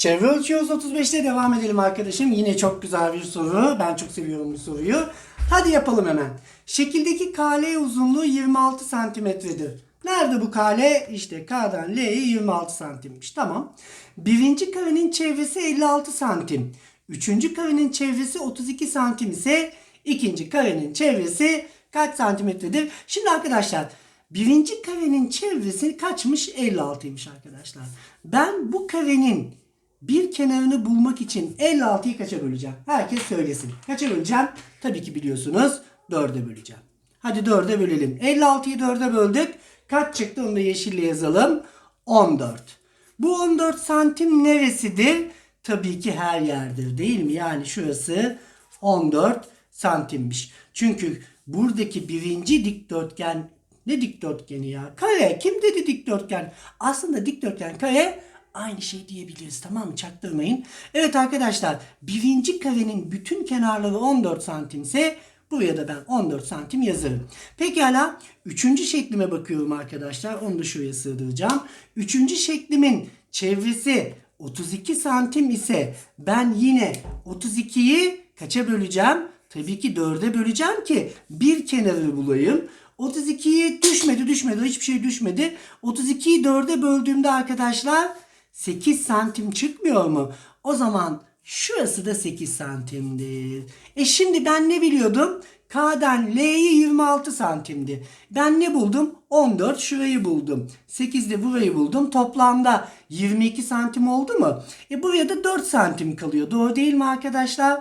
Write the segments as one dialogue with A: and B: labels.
A: Çevre ölçüyoruz 35'te devam edelim arkadaşım. Yine çok güzel bir soru. Ben çok seviyorum bu soruyu. Hadi yapalım hemen. Şekildeki KL uzunluğu 26 santimetredir. Nerede bu KL? İşte K'dan L'ye 26 santimmiş. Tamam. Birinci karenin çevresi 56 santim. Üçüncü karenin çevresi 32 santim ise ikinci karenin çevresi kaç santimetredir? Şimdi arkadaşlar birinci karenin çevresi kaçmış? 56'ymış arkadaşlar. Ben bu karenin bir kenarını bulmak için 56'yı kaça böleceğim? Herkes söylesin. Kaça böleceğim? Tabii ki biliyorsunuz 4'e böleceğim. Hadi 4'e bölelim. 56'yı 4'e böldük. Kaç çıktı onu da yeşille yazalım. 14. Bu 14 santim neresidir? Tabii ki her yerdir değil mi? Yani şurası 14 santimmiş. Çünkü buradaki birinci dikdörtgen ne dikdörtgeni ya? Kare. Kim dedi dikdörtgen? Aslında dikdörtgen kare aynı şey diyebiliriz tamam mı? Çaktırmayın. Evet arkadaşlar birinci karenin bütün kenarları 14 santimse buraya da ben 14 santim yazarım. Pekala üçüncü şeklime bakıyorum arkadaşlar. Onu da şuraya sığdıracağım. Üçüncü şeklimin çevresi 32 santim ise ben yine 32'yi kaça böleceğim? Tabii ki 4'e böleceğim ki bir kenarı bulayım. 32'yi düşmedi düşmedi hiçbir şey düşmedi. 32'yi 4'e böldüğümde arkadaşlar 8 santim çıkmıyor mu? O zaman şurası da 8 santimdir. E şimdi ben ne biliyordum? K'dan L'yi 26 santimdi. Ben ne buldum? 14 şurayı buldum. 8 de burayı buldum. Toplamda 22 santim oldu mu? E buraya da 4 santim kalıyor. Doğru değil mi arkadaşlar?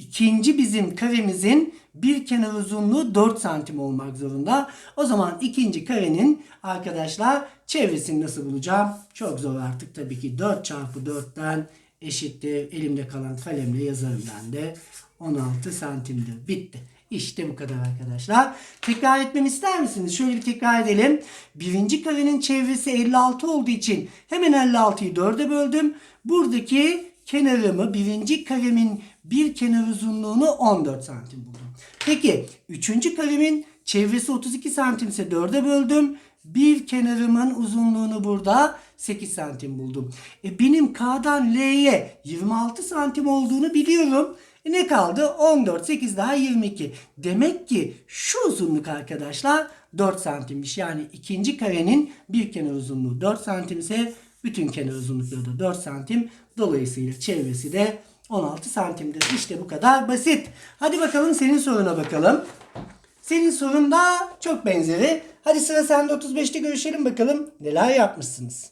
A: İkinci bizim karemizin bir kenar uzunluğu 4 santim olmak zorunda. O zaman ikinci karenin arkadaşlar çevresini nasıl bulacağım? Çok zor artık tabii ki 4 çarpı 4'ten eşittir. Elimde kalan kalemle yazarım ben de. 16 santimdir. Bitti. İşte bu kadar arkadaşlar. Tekrar etmemi ister misiniz? Şöyle bir tekrar edelim. Birinci karenin çevresi 56 olduğu için hemen 56'yı 4'e böldüm. Buradaki kenarımı birinci karemin bir kenar uzunluğunu 14 santim buldum. Peki üçüncü karemin çevresi 32 santimse 4'e böldüm. Bir kenarımın uzunluğunu burada 8 santim buldum. E benim K'dan L'ye 26 santim olduğunu biliyorum. E ne kaldı? 14, 8 daha 22. Demek ki şu uzunluk arkadaşlar 4 santimmiş. Yani ikinci karenin bir kenar uzunluğu 4 santim ise bütün kenar uzunlukları da 4 santim. Dolayısıyla çevresi de 16 santimdir. İşte bu kadar basit. Hadi bakalım senin soruna bakalım. Senin sorun da çok benzeri. Hadi sıra sende 35'te görüşelim bakalım neler yapmışsınız.